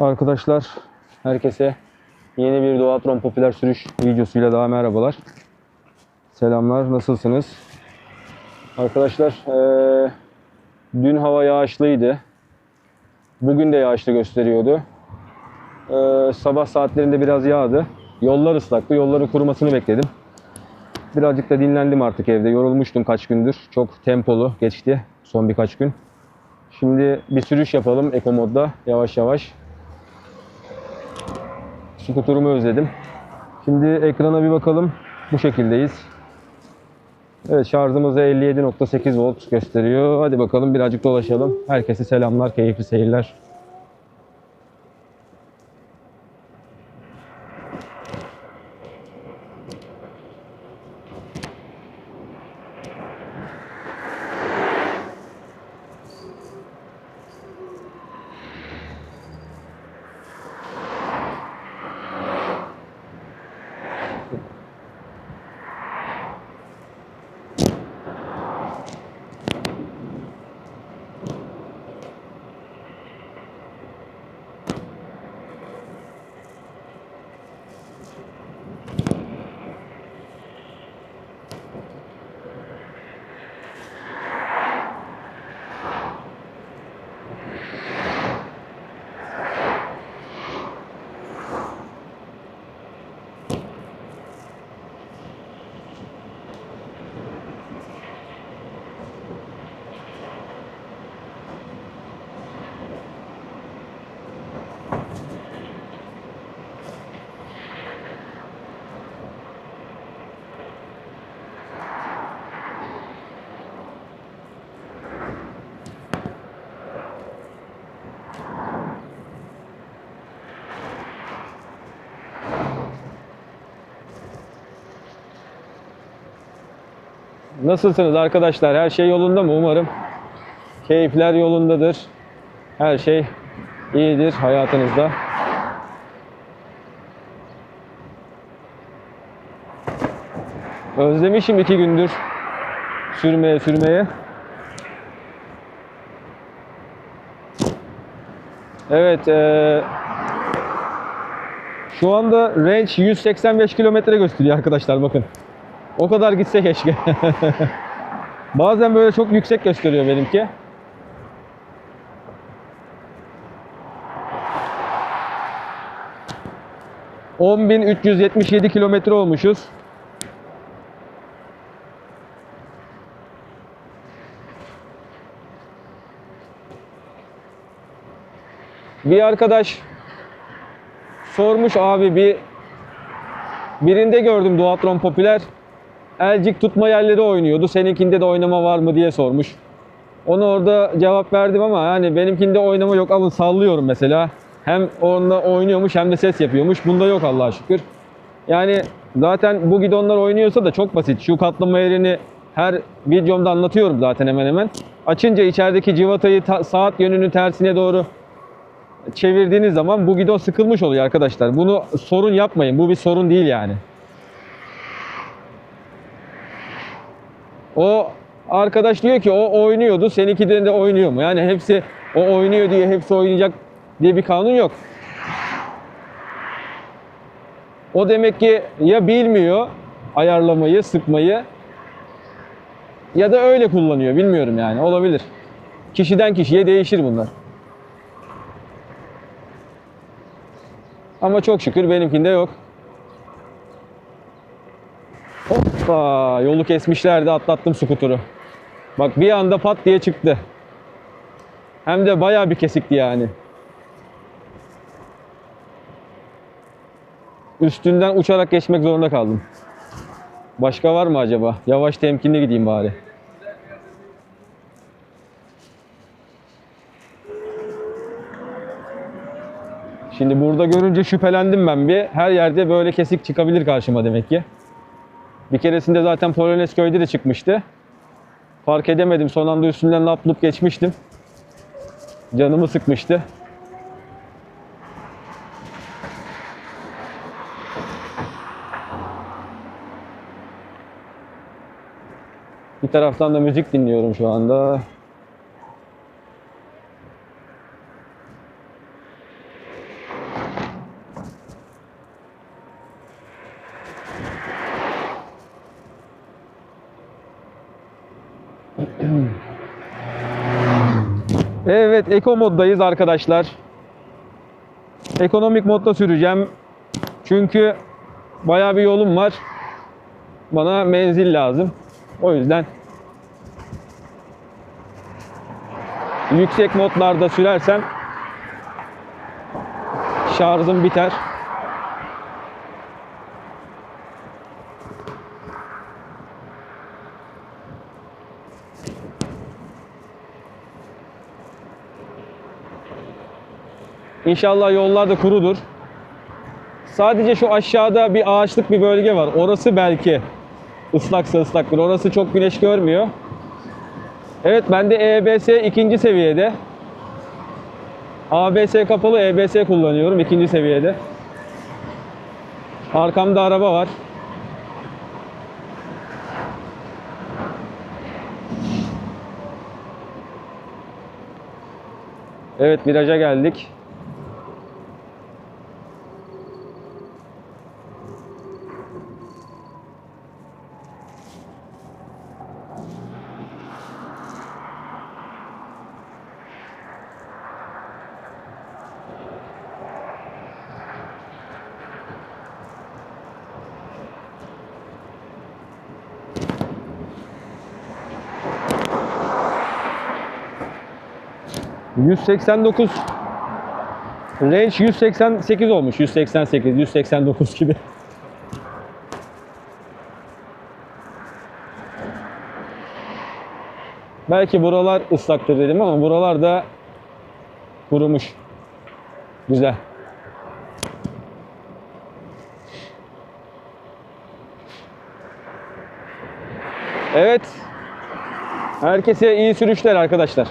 Arkadaşlar herkese yeni bir Doğatron popüler sürüş videosuyla daha merhabalar. Selamlar nasılsınız? Arkadaşlar eee, dün hava yağışlıydı. Bugün de yağışlı gösteriyordu. Eee, sabah saatlerinde biraz yağdı. Yollar ıslaktı. Yolların kurumasını bekledim. Birazcık da dinlendim artık evde. Yorulmuştum kaç gündür. Çok tempolu geçti son birkaç gün. Şimdi bir sürüş yapalım Eco modda yavaş yavaş. Skuterumu özledim. Şimdi ekrana bir bakalım. Bu şekildeyiz. Evet şarjımız da 57.8 volt gösteriyor. Hadi bakalım birazcık dolaşalım. Herkese selamlar, keyifli seyirler. Nasılsınız arkadaşlar? Her şey yolunda mı? Umarım keyifler yolundadır. Her şey iyidir hayatınızda. Özlemişim iki gündür sürmeye sürmeye. Evet, eee, şu anda range 185 kilometre gösteriyor arkadaşlar bakın. O kadar gitse keşke. Bazen böyle çok yüksek gösteriyor benimki. ...10.377 kilometre olmuşuz. Bir arkadaş sormuş abi bir birinde gördüm Duatron popüler. Elcik tutma yerleri oynuyordu. Seninkinde de oynama var mı diye sormuş. Onu orada cevap verdim ama yani benimkinde oynama yok. Alın sallıyorum mesela. Hem onunla oynuyormuş hem de ses yapıyormuş. Bunda yok Allah'a şükür. Yani zaten bu gidonlar oynuyorsa da çok basit. Şu katlama yerini her videomda anlatıyorum zaten hemen hemen. Açınca içerideki civatayı ta- saat yönünün tersine doğru çevirdiğiniz zaman bu gidon sıkılmış oluyor arkadaşlar. Bunu sorun yapmayın. Bu bir sorun değil yani. O arkadaş diyor ki o oynuyordu. Seninkiden de oynuyor mu? Yani hepsi o oynuyor diye hepsi oynayacak diye bir kanun yok. O demek ki ya bilmiyor ayarlamayı, sıkmayı ya da öyle kullanıyor. Bilmiyorum yani. Olabilir. Kişiden kişiye değişir bunlar. Ama çok şükür benimkinde yok. Hoppa yolu kesmişlerdi atlattım skuturu. Bak bir anda pat diye çıktı. Hem de bayağı bir kesikti yani. Üstünden uçarak geçmek zorunda kaldım. Başka var mı acaba? Yavaş temkinli gideyim bari. Şimdi burada görünce şüphelendim ben bir. Her yerde böyle kesik çıkabilir karşıma demek ki. Bir keresinde zaten Polonezköy'de de çıkmıştı. Fark edemedim. Son anda üstünden laplıp geçmiştim. Canımı sıkmıştı. Bir taraftan da müzik dinliyorum şu anda. Evet, Eco moddayız arkadaşlar. Ekonomik modda süreceğim. Çünkü bayağı bir yolum var. Bana menzil lazım. O yüzden yüksek modlarda sürersem şarjım biter. İnşallah yollar da kurudur. Sadece şu aşağıda bir ağaçlık bir bölge var. Orası belki ıslaksa ıslaktır. Orası çok güneş görmüyor. Evet bende EBS ikinci seviyede. ABS kapalı EBS kullanıyorum ikinci seviyede. Arkamda araba var. Evet viraja geldik. ...189... ...range 188 olmuş. 188, 189 gibi. Belki buralar ıslaktır dedim ama buralar da kurumuş. Güzel. Evet. Herkese iyi sürüşler arkadaşlar.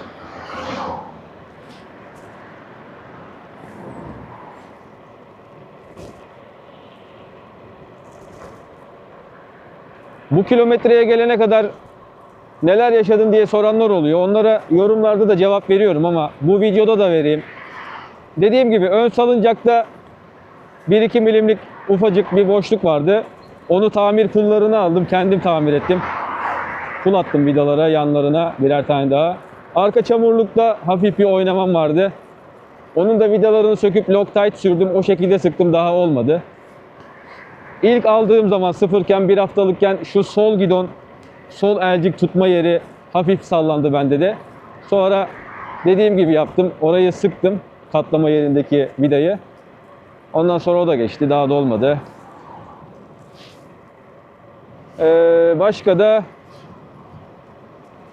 Bu kilometreye gelene kadar neler yaşadın diye soranlar oluyor. Onlara yorumlarda da cevap veriyorum ama bu videoda da vereyim. Dediğim gibi ön salıncakta 1-2 milimlik ufacık bir boşluk vardı. Onu tamir pullarını aldım. Kendim tamir ettim. Pul attım vidalara, yanlarına birer tane daha. Arka çamurlukta hafif bir oynamam vardı. Onun da vidalarını söküp Loctite sürdüm. O şekilde sıktım daha olmadı. İlk aldığım zaman sıfırken bir haftalıkken şu sol gidon, sol elcik tutma yeri hafif sallandı bende de. Sonra dediğim gibi yaptım. Orayı sıktım. Katlama yerindeki vidayı. Ondan sonra o da geçti. Daha da olmadı. Ee, başka da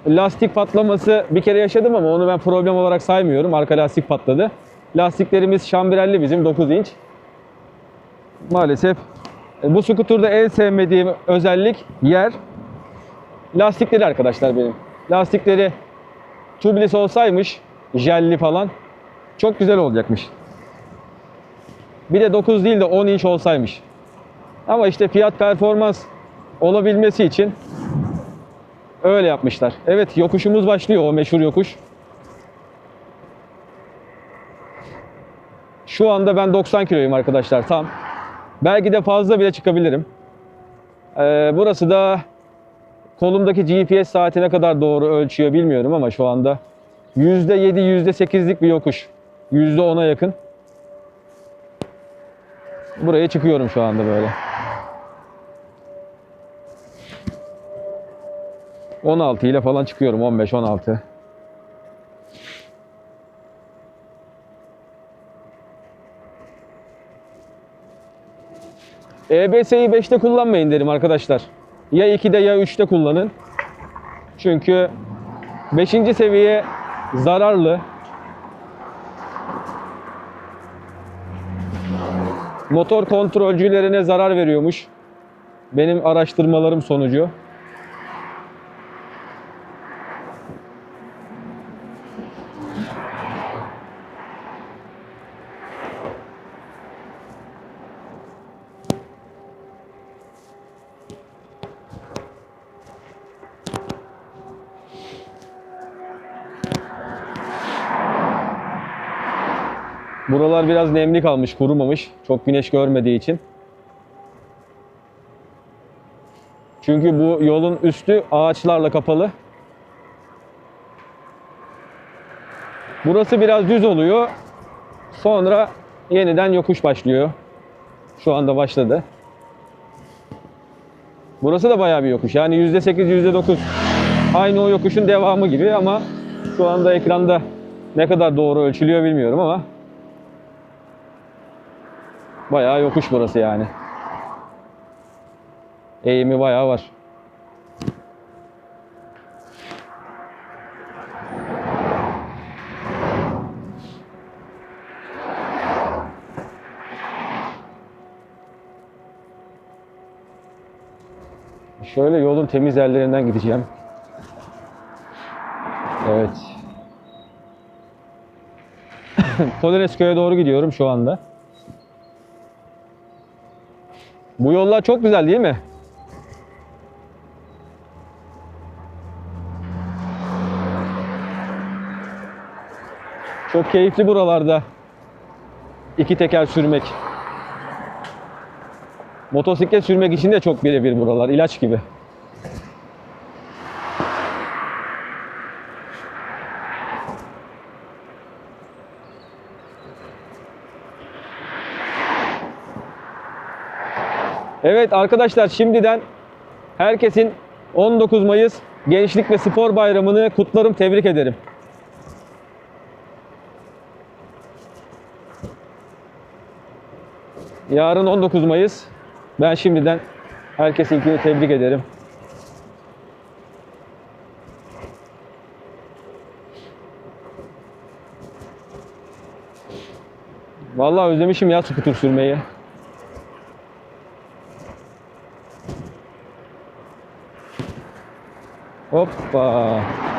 lastik patlaması bir kere yaşadım ama onu ben problem olarak saymıyorum. Arka lastik patladı. Lastiklerimiz şambirelli bizim 9 inç. Maalesef bu skuturda en sevmediğim özellik yer. Lastikleri arkadaşlar benim. Lastikleri tubeless olsaymış, jelli falan çok güzel olacakmış. Bir de 9 değil de 10 inç olsaymış. Ama işte fiyat performans olabilmesi için öyle yapmışlar. Evet yokuşumuz başlıyor o meşhur yokuş. Şu anda ben 90 kiloyum arkadaşlar tam. Belki de fazla bile çıkabilirim. Ee, burası da kolumdaki GPS saatine kadar doğru ölçüyor bilmiyorum ama şu anda %7 %8'lik bir yokuş. %10'a yakın. Buraya çıkıyorum şu anda böyle. 16 ile falan çıkıyorum 15 EBS'yi 5'te kullanmayın derim arkadaşlar. Ya 2'de ya 3'te kullanın. Çünkü 5. seviye zararlı. Motor kontrolcülerine zarar veriyormuş. Benim araştırmalarım sonucu. Buralar biraz nemli kalmış, kurumamış. Çok güneş görmediği için. Çünkü bu yolun üstü ağaçlarla kapalı. Burası biraz düz oluyor. Sonra yeniden yokuş başlıyor. Şu anda başladı. Burası da bayağı bir yokuş. Yani %8, %9 aynı o yokuşun devamı gibi ama şu anda ekranda ne kadar doğru ölçülüyor bilmiyorum ama bayağı yokuş burası yani. Eğimi bayağı var. Şöyle yolun temiz yerlerinden gideceğim. Evet. Polonezköy'e doğru gidiyorum şu anda. Bu yollar çok güzel değil mi? Çok keyifli buralarda iki teker sürmek. Motosiklet sürmek için de çok birebir buralar. ilaç gibi. Evet arkadaşlar şimdiden herkesin 19 Mayıs Gençlik ve Spor Bayramı'nı kutlarım, tebrik ederim. Yarın 19 Mayıs. Ben şimdiden herkesinkini tebrik ederim. Vallahi özlemişim ya skuter sürmeyi. Hoppa.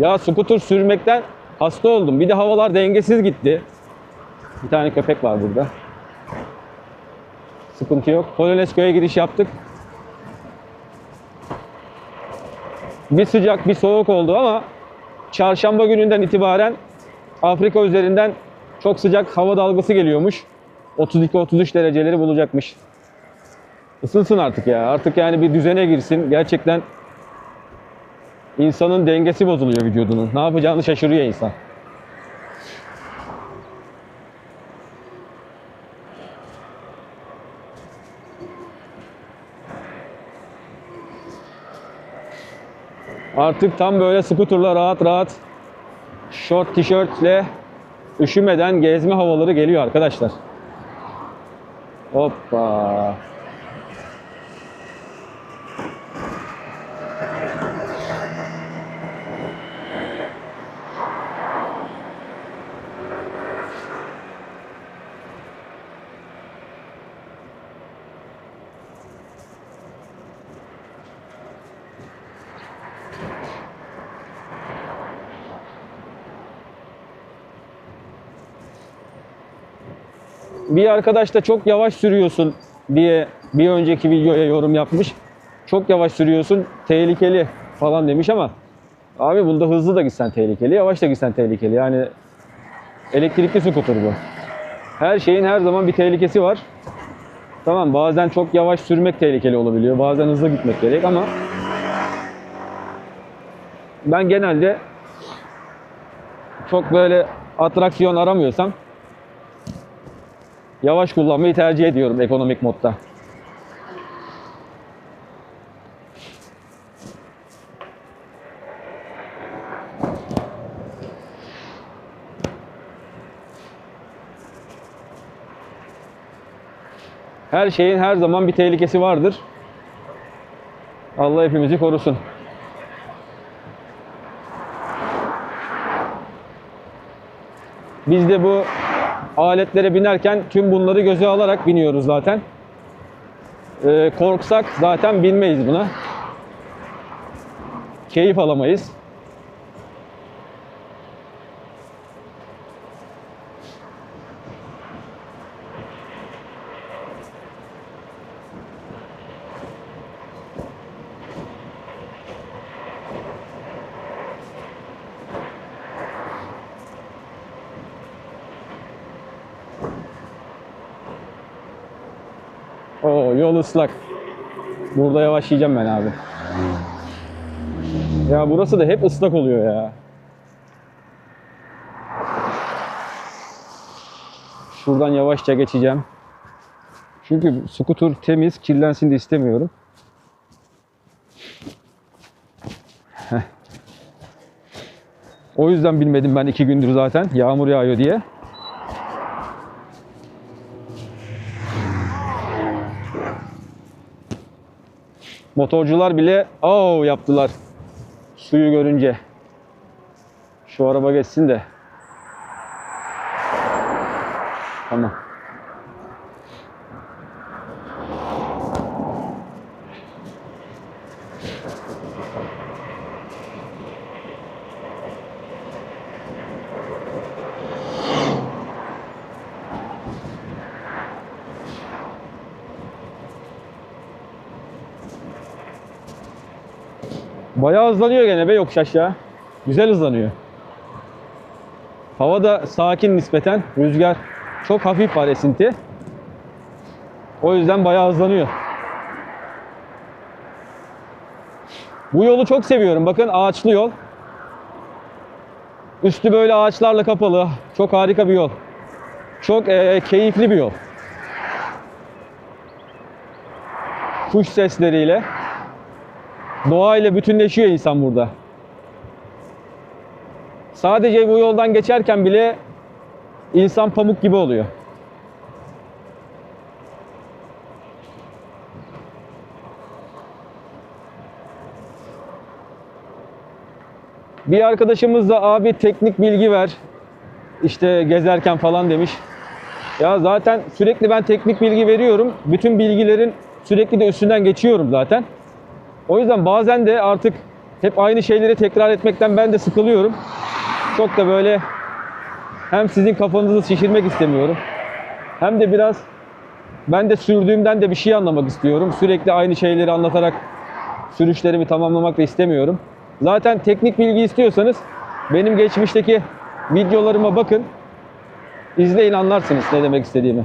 Ya skuter sürmekten hasta oldum. Bir de havalar dengesiz gitti. Bir tane köpek var burada. Sıkıntı yok. Polonezköy'e giriş yaptık. Bir sıcak bir soğuk oldu ama çarşamba gününden itibaren Afrika üzerinden çok sıcak hava dalgası geliyormuş. 32-33 dereceleri bulacakmış. Isınsın artık ya. Artık yani bir düzene girsin. Gerçekten insanın dengesi bozuluyor vücudunun. Ne yapacağını şaşırıyor insan. Artık tam böyle skuterla rahat rahat short tişörtle üşümeden gezme havaları geliyor arkadaşlar. Hoppa. Bir arkadaş da çok yavaş sürüyorsun diye bir önceki videoya yorum yapmış. Çok yavaş sürüyorsun, tehlikeli falan demiş ama abi bunda hızlı da gitsen tehlikeli, yavaş da gitsen tehlikeli. Yani elektrikli scooter bu. Her şeyin her zaman bir tehlikesi var. Tamam bazen çok yavaş sürmek tehlikeli olabiliyor. Bazen hızlı gitmek gerek ama ben genelde çok böyle atraksiyon aramıyorsam yavaş kullanmayı tercih ediyorum ekonomik modda. Her şeyin her zaman bir tehlikesi vardır. Allah hepimizi korusun. Biz de bu aletlere binerken tüm bunları göze alarak biniyoruz zaten. Ee, korksak zaten binmeyiz buna. Keyif alamayız. Oo yol ıslak. Burada yavaşlayacağım ben abi. Ya burası da hep ıslak oluyor ya. Şuradan yavaşça geçeceğim. Çünkü skuter temiz, kirlensin de istemiyorum. o yüzden bilmedim ben iki gündür zaten yağmur yağıyor diye. Motorcular bile o yaptılar suyu görünce. Şu araba geçsin de. Tamam. Bayağı hızlanıyor gene be yokuş aşağı. Güzel hızlanıyor. Hava da sakin nispeten. Rüzgar çok hafif var esinti. O yüzden bayağı hızlanıyor. Bu yolu çok seviyorum. Bakın ağaçlı yol. Üstü böyle ağaçlarla kapalı. Çok harika bir yol. Çok eee, keyifli bir yol. Kuş sesleriyle. Doğayla bütünleşiyor insan burada. Sadece bu yoldan geçerken bile insan pamuk gibi oluyor. Bir arkadaşımız da abi teknik bilgi ver. İşte gezerken falan demiş. Ya zaten sürekli ben teknik bilgi veriyorum. Bütün bilgilerin sürekli de üstünden geçiyorum zaten. O yüzden bazen de artık hep aynı şeyleri tekrar etmekten ben de sıkılıyorum. Çok da böyle hem sizin kafanızı şişirmek istemiyorum. Hem de biraz ben de sürdüğümden de bir şey anlamak istiyorum. Sürekli aynı şeyleri anlatarak sürüşlerimi tamamlamak da istemiyorum. Zaten teknik bilgi istiyorsanız benim geçmişteki videolarıma bakın. İzleyin anlarsınız ne demek istediğimi.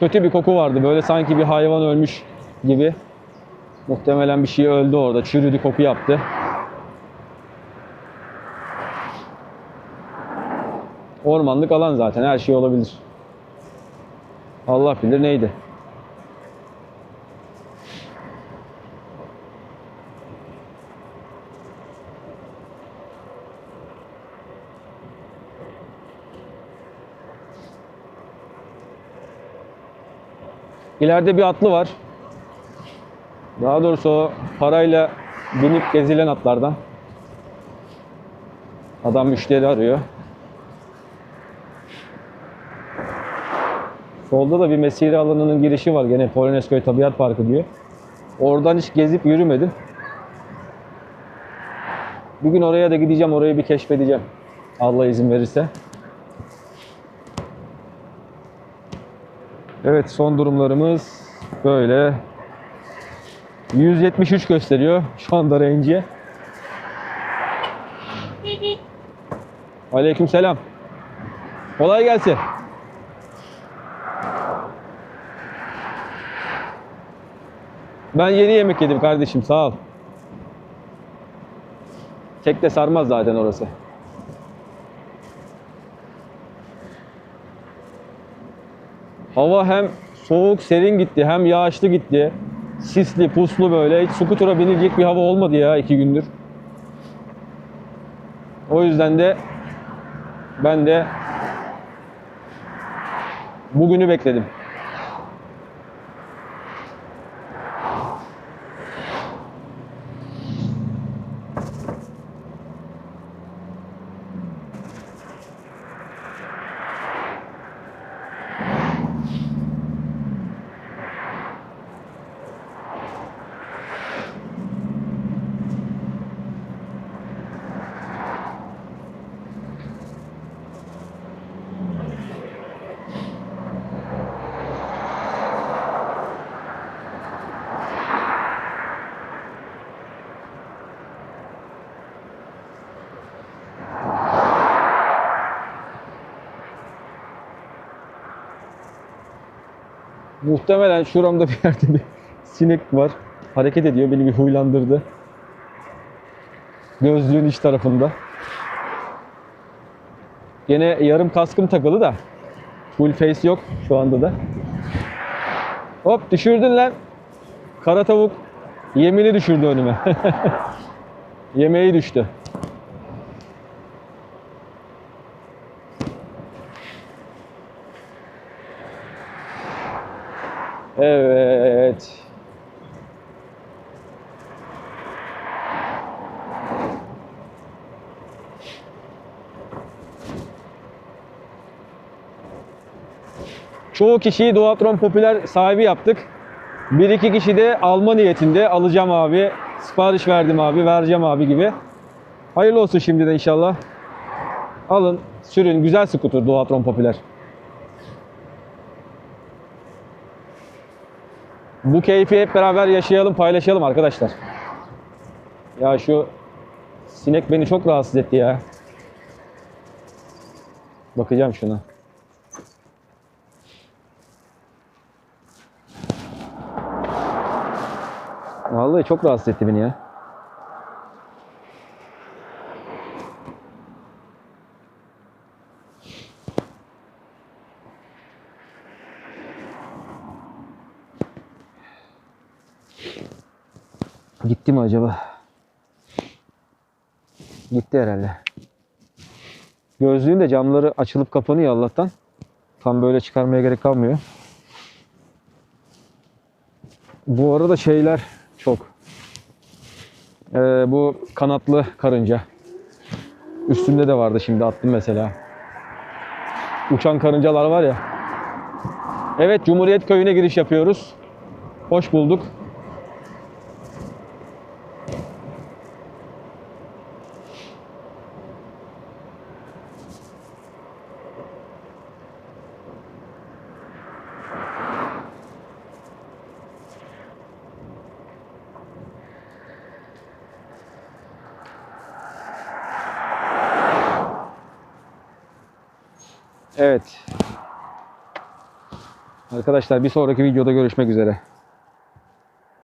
Kötü bir koku vardı. Böyle sanki bir hayvan ölmüş gibi. Muhtemelen bir şey öldü orada. Çürüdü koku yaptı. Ormanlık alan zaten. Her şey olabilir. Allah bilir neydi. İleride bir atlı var. Daha doğrusu o parayla binip gezilen atlardan. Adam müşteri arıyor. Solda da bir mesire alanının girişi var. Gene Polonezköy Tabiat Parkı diyor. Oradan hiç gezip yürümedim. Bugün oraya da gideceğim. Orayı bir keşfedeceğim. Allah izin verirse. Evet son durumlarımız böyle. 173 gösteriyor şu anda range'e. Aleyküm selam. Kolay gelsin. Ben yeni yemek yedim kardeşim sağ ol. Tek de sarmaz zaten orası. Hava hem soğuk, serin gitti, hem yağışlı gitti. Sisli, puslu böyle. Hiç skutura binilecek bir hava olmadı ya iki gündür. O yüzden de ben de bugünü bekledim. Muhtemelen şuramda bir yerde bir sinek var. Hareket ediyor. Beni bir huylandırdı. Gözlüğün iç tarafında. Gene yarım kaskım takılı da. Full face yok şu anda da. Hop düşürdün lan. Kara tavuk yemini düşürdü önüme. Yemeği düştü. Evet. Çoğu kişiyi Duatron Popüler sahibi yaptık. Bir iki kişi de alma niyetinde alacağım abi, sipariş verdim abi, vereceğim abi gibi. Hayırlı olsun şimdi de inşallah. Alın, sürün. Güzel skuter Duatron Popüler. Bu keyfi hep beraber yaşayalım, paylaşalım arkadaşlar. Ya şu sinek beni çok rahatsız etti ya. Bakacağım şuna. Vallahi çok rahatsız etti beni ya. Gitti mi acaba? Gitti herhalde. Gözlüğün de camları açılıp kapanıyor Allah'tan. Tam böyle çıkarmaya gerek kalmıyor. Bu arada şeyler çok. Ee, bu kanatlı karınca. Üstümde de vardı şimdi attım mesela. Uçan karıncalar var ya. Evet Cumhuriyet Köyü'ne giriş yapıyoruz. Hoş bulduk. Evet. Arkadaşlar bir sonraki videoda görüşmek üzere.